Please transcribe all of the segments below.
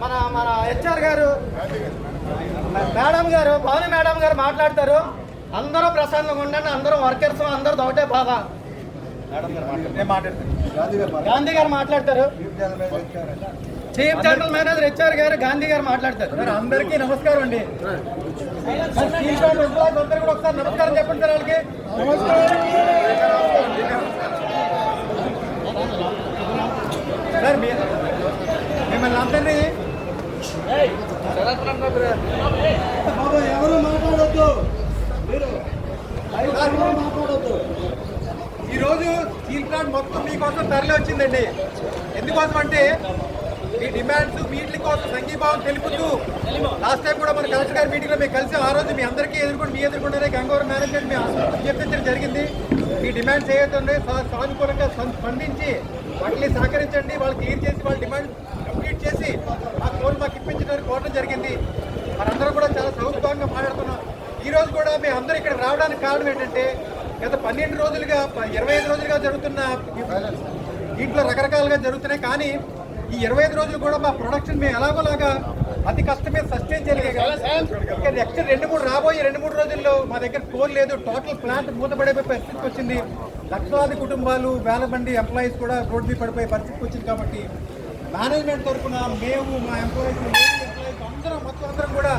మన మన హెచ్ఆర్ గారు మేడం గారు భవని మేడం గారు మాట్లాడతారు. అందరూ ప్రశాంతంగా ఉండండి అందరూ వర్కర్స్ అందరూ ఒకటే బాధ. గాంధీ గారు మాట్లాడతారు. చీఫ్ జనరల్ మేనేజర్ హెచ్ఆర్ గారు గాంధీ గారు మాట్లాడతారు. అందరికీ నమస్కారం అండి. అందరూ కూడా ఒకసారి నమస్కారం. చెప్పండి సార్ వాళ్ళకి సార్ మీ మిమ్మల్ని అందరినీ బాబు ఎవరు మాట్లాడద్దు మీరు మాట్లాడద్దు ఈరోజు స్టీల్ ప్లాంట్ మొత్తం మీకోసం తరలి వచ్చిందండి. ఎందుకోసం అంటే మీ డిమాండ్స్ మీట్ల కోసం సంఘీభావం తెలుపుతూ లాస్ట్ టైం కూడా మన కలెక్టర్ గారి మీటింగ్లో మేము కలిసి. ఆ రోజు మీ అందరికీ ఎదుర్కొని మీ ఎదుర్కొంటే గంగవరం మేనేజ్మెంట్ మీ చెప్పించడం జరిగింది. మీ డిమాండ్స్ ఏవైతే ఉన్నాయో సానుకూలంగా స్పందించి వాటిని సహకరించండి. వాళ్ళకి క్లియర్ చేసి వాళ్ళ డిమాండ్ కంప్లీట్ చేసి ఆ కోర్ మాకు ఇప్పించడానికి కోరడం జరిగింది మనందరం కూడా చాలా మాట్లాడుతున్నాం. ఈ రోజు కూడా మేము అందరూ ఇక్కడ రావడానికి కారణం ఏంటంటే గత పన్నెండు రోజులుగా ఇరవై ఐదు రోజులుగా జరుగుతున్న దీంట్లో రకరకాలుగా జరుగుతున్నాయి. కానీ ఈ ఇరవై ఐదు రోజులు కూడా మా ప్రొడక్షన్ మేము ఎలాగోలాగా అతి కష్టమే సస్టైన్ చేయగలిగాం. నెక్స్ట్ రెండు మూడు రాబోయే రెండు మూడు రోజుల్లో మా దగ్గర ఫోన్ లేదు. టోటల్ ప్లాంట్ మూతపడే పరిస్థితికి వచ్చింది. లక్షలాది కుటుంబాలు వేల మంది ఎంప్లాయీస్ కూడా రోడ్ మీద పడిపోయే పరిస్థితికి వచ్చింది కాబట్టి మేనేజ్మెంట్ తరఫున మేము మా ఎంప్లాయీస్ ఎంప్లాయీస్ అందరం మొత్తం అందరం కూడా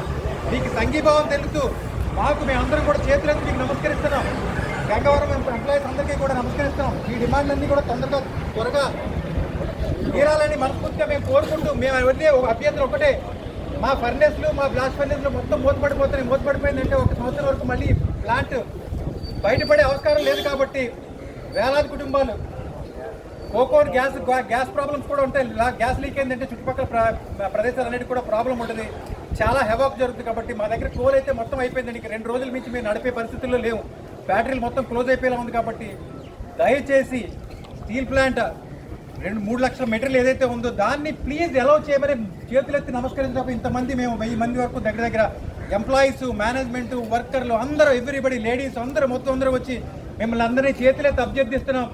మీకు సంఘీభావం తెలుపుతూ మాకు మేము కూడా చేతులెత్తి మీకు నమస్కరిస్తున్నాం. గంగవరం ఎంప్లాయీస్ అందరికీ కూడా నమస్కరిస్తున్నాం. ఈ డిమాండ్లన్నీ కూడా తొందరగా త్వరగా తీరాలని మనస్ఫూర్తిగా మేము కోరుకుంటూ మేము ఎవరిదే ఒక అభ్యర్థులు ఒకటే మా ఫర్నెస్లు మా బ్లాస్ట్ ఫర్నెస్లు మొత్తం మూతపడిపోతున్నాయి. మూతపడిపోయిందంటే ఒక సంవత్సరం వరకు మళ్ళీ ప్లాంట్ బయటపడే అవకాశం లేదు కాబట్టి వేలాది కుటుంబాలు కోకోర్ గ్యాస్ గ్యాస్ ప్రాబ్లమ్స్ కూడా ఉంటాయి. లా- గ్యాస్ లీక్ అయిందంటే చుట్టుపక్కల ప్ర- ప్రదేశాలన్నిటి కూడా ప్రాబ్లం ఉంటుంది. చాలా హెవాక్ జరుగుతుంది కాబట్టి మా దగ్గర కోల్ అయితే మొత్తం అయిపోయింది ఇంక రెండు రోజుల నుంచి మేము నడిపే పరిస్థితుల్లో లేవు. బ్యాటరీలు మొత్తం క్లోజ్ అయిపోయేలా ఉంది కాబట్టి దయచేసి స్టీల్ ప్లాంట్ రెండు మూడు లక్షల మెటీరియల్ ఏదైతే ఉందో దాన్ని ప్లీజ్ అలౌ చేయమని చేతులెత్తి నమస్కరించినప్పుడు ఇంతమంది మేము వెయ్యి మంది వరకు దగ్గర దగ్గర ఎంప్లాయీస్ మేనేజ్మెంట్ వర్కర్లు అందరూ ఎవ్రీబడి లేడీస్ అందరూ మొత్తం అందరూ వచ్చి మిమ్మల్ని అందరినీ చేతులెత్తి అభ్యర్థిస్తున్నాం.